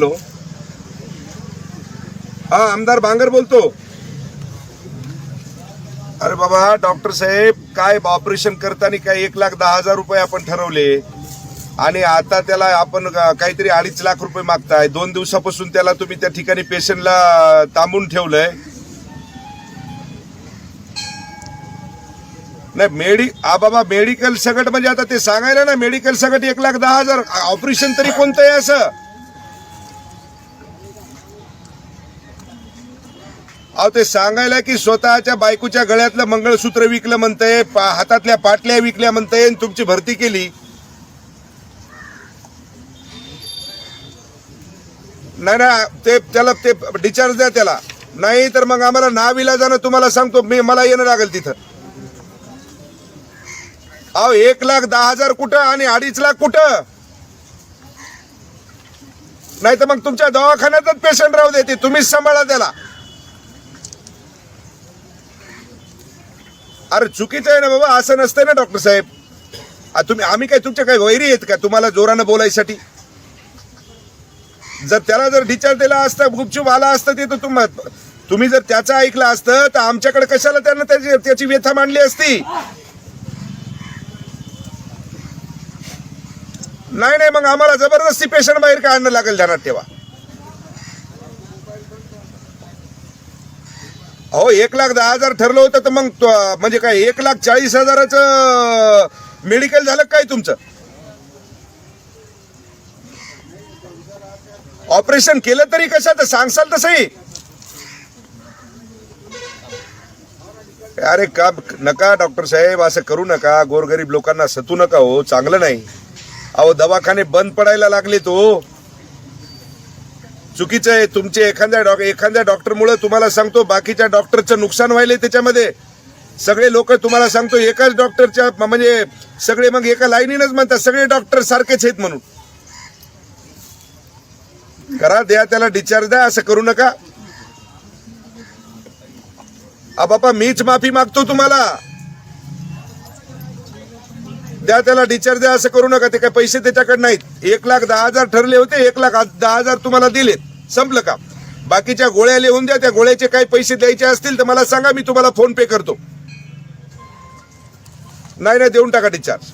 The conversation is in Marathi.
हॅलो हा आमदार बांगर बोलतो. अरे बाबा डॉक्टर साहेब काय ऑपरेशन करताना काय एक लाख दहा हजार रुपये आपण ठरवले. आणि आता त्याला आपण काहीतरी अडीच लाख रुपये मागताय. दोन दिवसापासून त्याला तुम्ही त्या ठिकाणी पेशंटला थांबून ठेवलंय. नाही मेडि आ बाबा मेडिकल सगट म्हणजे आता ते सांगायला ना मेडिकल सगट एक लाख दहा हजार ऑपरेशन तरी कोणतं आहे असं? अहो ते सांगायला की स्वतःच्या बायकोच्या गळ्यातलं मंगळसूत्र विकलं म्हणतंय पा- हातातल्या पाटल्या विकल्या म्हणतंय आणि तुमची भरती केली. नाही ना ते त्याला ते डिचार्ज द्या त्याला. नाही तर मग आम्हाला नाविला जाणं तुम्हाला सांगतो मी मला येणं लागेल तिथं. अहो एक लाख दहा हजार कुठं आणि अडीच लाख कुठं? नाही तर मग तुमच्या दवाखान्यातच पेशंट राहू दे ते. तुम्हीच सांभाळा त्याला. अरे चुकीचं आहे ना बाबा असं नसतंय ना डॉक्टर साहेब. तुम्ही आम्ही काय तुमच्या काही वैरी आहेत का? तुम्हाला जोरानं बोलायसाठी? जर त्याला जर डिस्चार्ज दिला असता गुपचूप आला असतं ते तर तुम्ही जर त्याचं ऐकलं असतं तर आमच्याकडे कशाला त्यांना त्याची त्याची व्यथा मांडली असती? नाही नाही मग आम्हाला जबरदस्ती पेशंट बाहेर काढणं लागेल ध्यानात ठेवा. अहो एक लाख दहा हजार ठरलं होतं तर मग तो- म्हणजे काय एक लाख चाळीस हजाराचं मेडिकल झालं काय तुमचं? ऑपरेशन केलं तरी कशाचं सांगसाल तसंही? अरे का नका डॉक्टर साहेब असं करू नका. गोरगरीब लोकांना सतू नका हो चांगलं नाही. अहो दवाखाने बंद पडायला लागले तो. चुकीचं आहे तुमचे एखाद्या डॉ एखाद्या डॉक्टरमुळे तुम्हाला सांगतो बाकीच्या डॉक्टरचं नुकसान व्हायलंय त्याच्यामध्ये. सगळे लोक तुम्हाला सांगतो एकाच डॉक्टरच्या म्हणजे सगळे मग एका लाईनीनच म्हणतात सगळे डॉक्टर सारखेच आहेत म्हणून. करा द्या त्याला डिस्चार्ज द्या असं करू नका. आ बापा मीच माफी मागतो तुम्हाला. द्या त्याला डिस्चार्ज द्या असं करू नका ते काय पैसे त्याच्याकडे नाहीत. एक लाख दहा हजार ठरले होते एक लाख दहा हजार तुम्हाला दिलेत. संपलं का बाकीच्या गोळ्या लिहून द्या त्या गोळ्याचे काही पैसे द्यायचे असतील तर मला सांगा मी तुम्हाला फोन पे करतो. नाही नाही देऊन टाका डिस्चार्ज.